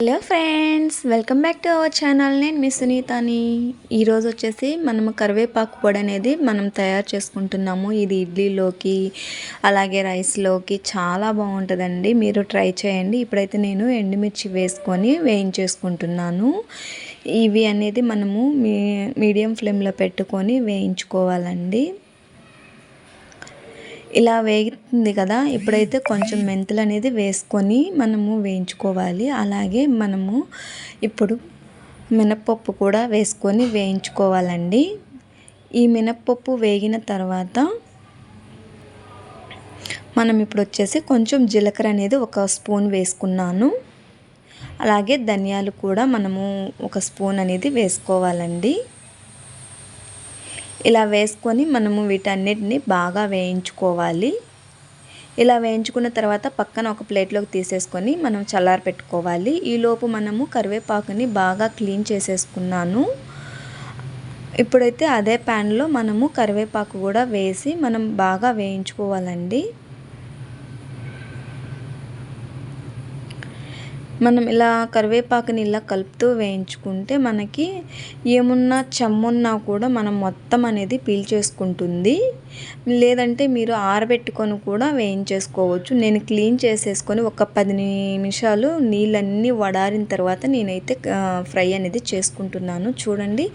Hello friends welcome back to our channel నేను మీ సునీతని. ఈరోజు వచ్చేసి మనము కరివేపాకు పొడి అనేది మనం తయారు చేసుకుంటున్నాము. ఇది ఇడ్లీలోకి అలాగే రైస్లోకి చాలా బాగుంటుందండి. మీరు ట్రై చేయండి. ఇప్పుడైతే నేను ఎండుమిర్చి వేసుకొని వేయించేసుకుంటున్నాను. ఇవి అనేది మనము మీ మీడియం ఫ్లేమ్లో పెట్టుకొని వేయించుకోవాలండి. ఇలా వేగుతుంది కదా ఇప్పుడైతే కొంచెం మెంతులు అనేది వేసుకొని మనము వేయించుకోవాలి. అలాగే మనము ఇప్పుడు మినప్పప్పు కూడా వేసుకొని వేయించుకోవాలండి. ఈ మినప్పప్పు వేగిన తర్వాత మనం ఇప్పుడు వచ్చేసి కొంచెం జీలకర్ర అనేది ఒక స్పూన్ వేసుకున్నాను. అలాగే ధనియాలు కూడా మనము ఒక స్పూన్ అనేది వేసుకోవాలండి. ఇలా వేసుకొని మనము వీటన్నిటిని బాగా వేయించుకోవాలి. ఇలా వేయించుకున్న తర్వాత పక్కన ఒక ప్లేట్లోకి తీసేసుకొని మనం చల్లారి పెట్టుకోవాలి. ఈలోపు మనము కరివేపాకుని బాగా క్లీన్ చేసేసుకున్నాను. ఇప్పుడైతే అదే ప్యాన్లో మనము కరివేపాకు కూడా వేసి మనం బాగా వేయించుకోవాలండి. మనం ఇలా కరివేపాకుని ఇలా కలుపుతూ వేయించుకుంటే మనకి ఏమున్నా చెమ్మున్నా కూడా మనం మొత్తం అనేది పీల్చేసుకుంటుంది లేదంటే మీరు ఆరబెట్టుకొని కూడా వేయించేసుకోవచ్చు. నేను క్లీన్ చేసేసుకొని ఒక పది నిమిషాలు నీళ్ళన్నీ వడారిన తర్వాత నేనైతే ఫ్రై అనేది చేసుకుంటున్నాను. చూడండి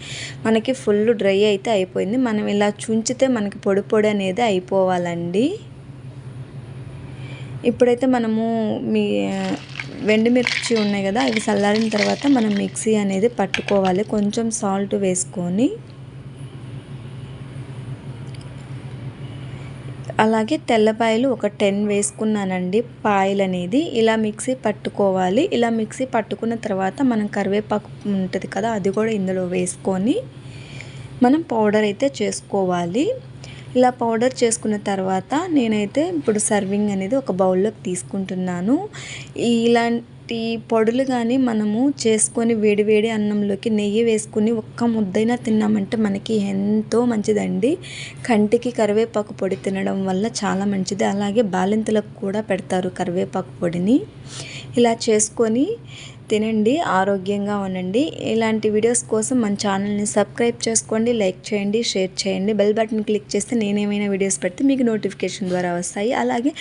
మనకి ఫుల్ డ్రై అయితే అయిపోయింది. మనం ఇలా చుంచితే మనకి పొడి పొడి అనేది అయిపోవాలండి. ఇప్పుడైతే మనము మీ మిర్చి ఉన్నాయి కదా అవి చల్లారిన తర్వాత మనం మిక్సీ అనేది పట్టుకోవాలి. కొంచెం సాల్ట్ వేసుకొని అలాగే తెల్లపాయలు ఒక టెన్ వేసుకున్నానండి. పాయలు అనేది ఇలా మిక్సీ పట్టుకోవాలి. ఇలా మిక్సీ పట్టుకున్న తర్వాత మనం కరివేపాకు ఉంటుంది కదా అది కూడా ఇందులో వేసుకొని మనం పౌడర్ అయితే చేసుకోవాలి. ఇలా పౌడర్ చేసుకున్న తర్వాత నేనైతే ఇప్పుడు సర్వింగ్ అనేది ఒక బౌల్లోకి తీసుకుంటున్నాను. ఇలాంటి పొడులు కానీ మనము చేసుకొని వేడివేడి అన్నంలోకి నెయ్యి వేసుకుని ఒక్క ముద్దైనా తిన్నామంటే మనకి ఎంతో మంచిదండి. కంటికి కరివేపాకు పొడి తినడం వల్ల చాలా మంచిది. అలాగే బాలింతలకు కూడా పెడతారు కరివేపాకు పొడిని. ఇలా చేసుకొని తినండి ఆరోగ్యంగా ఉండండి. ఇలాంటి వీడియోస్ కోసం మన ఛానల్ని సబ్స్క్రైబ్ చేసుకోండి లైక్ చేయండి షేర్ చేయండి. బెల్ బటన్ క్లిక్ చేస్తే నేనేమైనా వీడియోస్ పెడితే మీకు నోటిఫికేషన్ ద్వారా వస్తాయి. అలాగే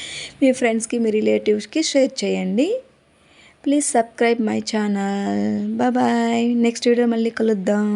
మీ ఫ్రెండ్స్కి మీ రిలేటివ్స్కి షేర్ చేయండి. Please subscribe my channel. Bye. Next video మళ్ళీ కలుద్దాం.